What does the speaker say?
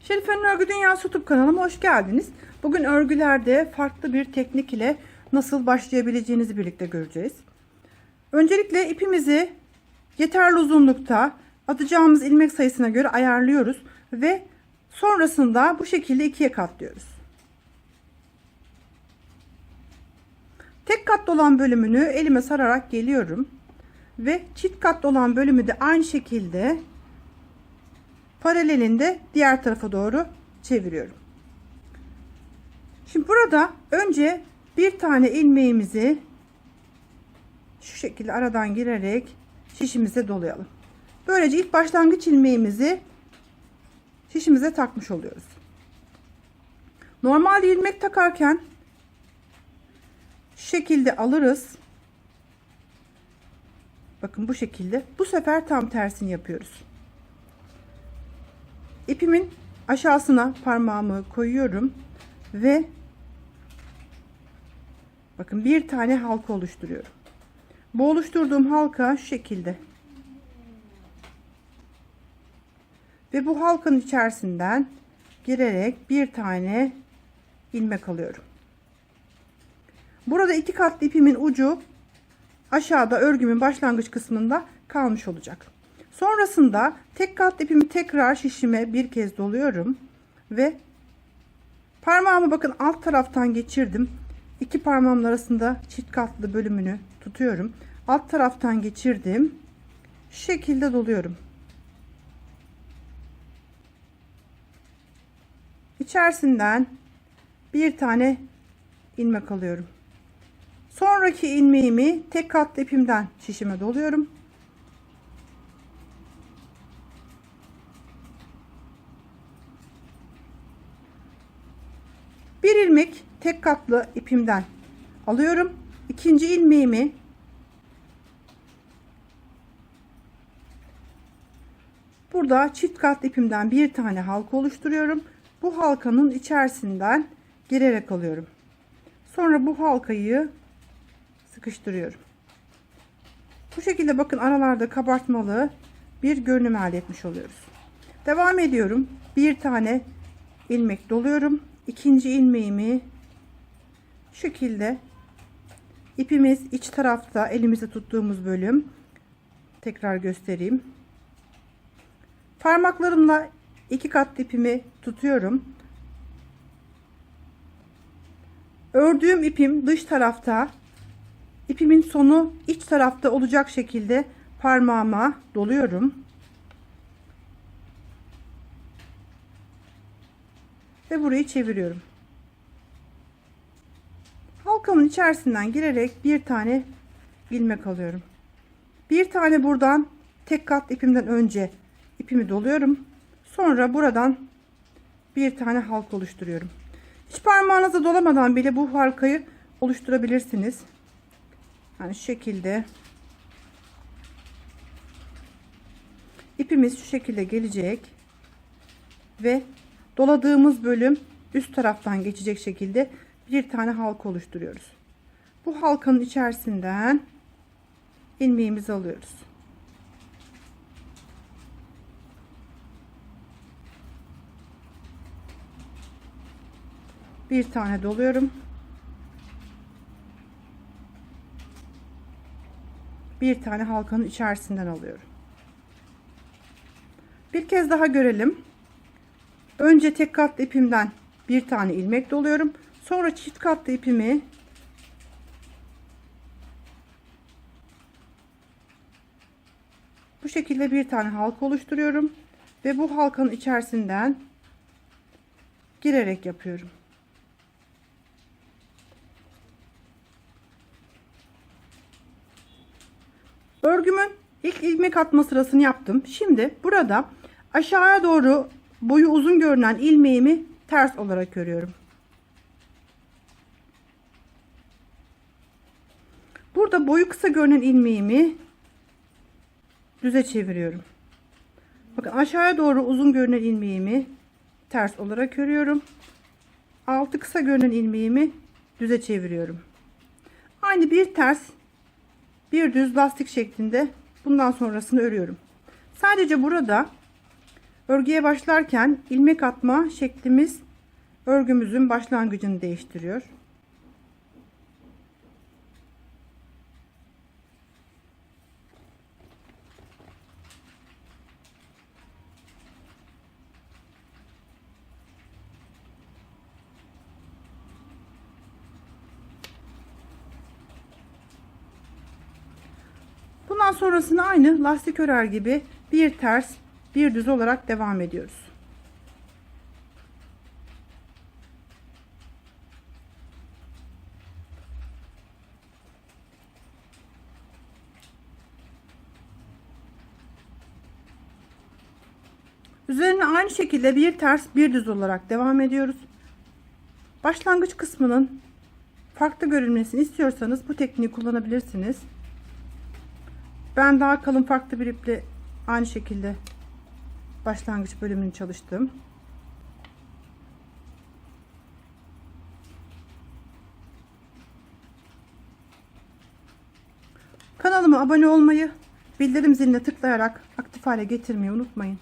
Şerife'nin Örgü Dünyası YouTube kanalıma hoş geldiniz. Bugün örgülerde farklı bir teknik ile nasıl başlayabileceğinizi birlikte göreceğiz. Öncelikle ipimizi yeterli uzunlukta atacağımız ilmek sayısına göre ayarlıyoruz ve sonrasında bu şekilde ikiye katlıyoruz. Tek katlı olan bölümünü elime sararak geliyorum ve çift katlı olan bölümü de aynı şekilde paralelinde diğer tarafa doğru çeviriyorum. Şimdi burada önce bir tane ilmeğimizi şu şekilde aradan girerek şişimize dolayalım. Böylece ilk başlangıç ilmeğimizi şişimize takmış oluyoruz. Normalde ilmek takarken şu şekilde alırız. Bakın bu şekilde. Bu sefer tam tersini yapıyoruz. İpimin aşağısına parmağımı koyuyorum ve bakın bir tane halka oluşturuyorum. Bu oluşturduğum halka şu şekilde. Ve bu halkanın içerisinden girerek bir tane ilmek alıyorum. Burada iki katlı ipimin ucu aşağıda örgümün başlangıç kısmında kalmış olacak. Sonrasında tek katlı ipimi tekrar şişime bir kez doluyorum ve parmağımı bakın alt taraftan geçirdim. İki parmağımın arasında çift katlı bölümünü tutuyorum. Alt taraftan geçirdim. Şu şekilde doluyorum. İçerisinden bir tane ilmek alıyorum. Sonraki ilmeğimi tek katlı ipimden şişime doluyorum. İlmek tek katlı ipimden alıyorum. İkinci ilmeğimi burada çift katlı ipimden bir tane halka oluşturuyorum. Bu halkanın içerisinden girerek alıyorum. Sonra bu halkayı sıkıştırıyorum. Bu şekilde bakın aralarda kabartmalı bir görünüm elde etmiş oluyoruz. Devam ediyorum. Bir tane ilmek doluyorum. İkinci ilmeğimi şekilde ipimiz iç tarafta elimizde tuttuğumuz bölüm tekrar göstereyim. Parmaklarımla iki kat ipimi tutuyorum. Ördüğüm ipim dış tarafta ipimin sonu iç tarafta olacak şekilde parmağıma doluyorum. Ve burayı çeviriyorum. Halkamın içerisinden girerek bir tane ilmek alıyorum. Bir tane buradan tek kat ipimden önce ipimi doluyorum. Sonra buradan bir tane halka oluşturuyorum. Hiç parmağınızı dolamadan bile bu halkayı oluşturabilirsiniz. Yani şu şekilde ipimiz şu şekilde gelecek ve doladığımız bölüm üst taraftan geçecek şekilde bir tane halka oluşturuyoruz. Bu halkanın içerisinden ilmeğimizi alıyoruz. Bir tane doluyorum. Bir tane halkanın içerisinden alıyorum. Bir kez daha görelim. Önce tek katlı ipimden bir tane ilmek doluyorum. Sonra çift katlı ipimi bu şekilde bir tane halka oluşturuyorum ve bu halkanın içerisinden girerek yapıyorum. Örgümün ilk ilmek atma sırasını yaptım. Şimdi burada aşağıya doğru boyu uzun görünen ilmeğimi ters olarak örüyorum. Burada boyu kısa görünen ilmeğimi düze çeviriyorum. Bakın aşağıya doğru uzun görünen ilmeğimi ters olarak örüyorum. Altı kısa görünen ilmeğimi düze çeviriyorum. Aynı bir ters bir düz lastik şeklinde bundan sonrasını örüyorum. Sadece burada Örgüye başlarken ilmek atma şeklimiz örgümüzün başlangıcını değiştiriyor. Bundan sonrasını aynı lastik örer gibi bir ters bir düz olarak devam ediyoruz. Üzerine aynı şekilde bir ters bir düz olarak devam ediyoruz. Başlangıç kısmının farklı görünmesini istiyorsanız bu tekniği kullanabilirsiniz. Ben daha kalın farklı bir iple aynı şekilde başlangıç bölümünü çalıştım. Kanalıma abone olmayı, bildirim ziline tıklayarak aktif hale getirmeyi unutmayın.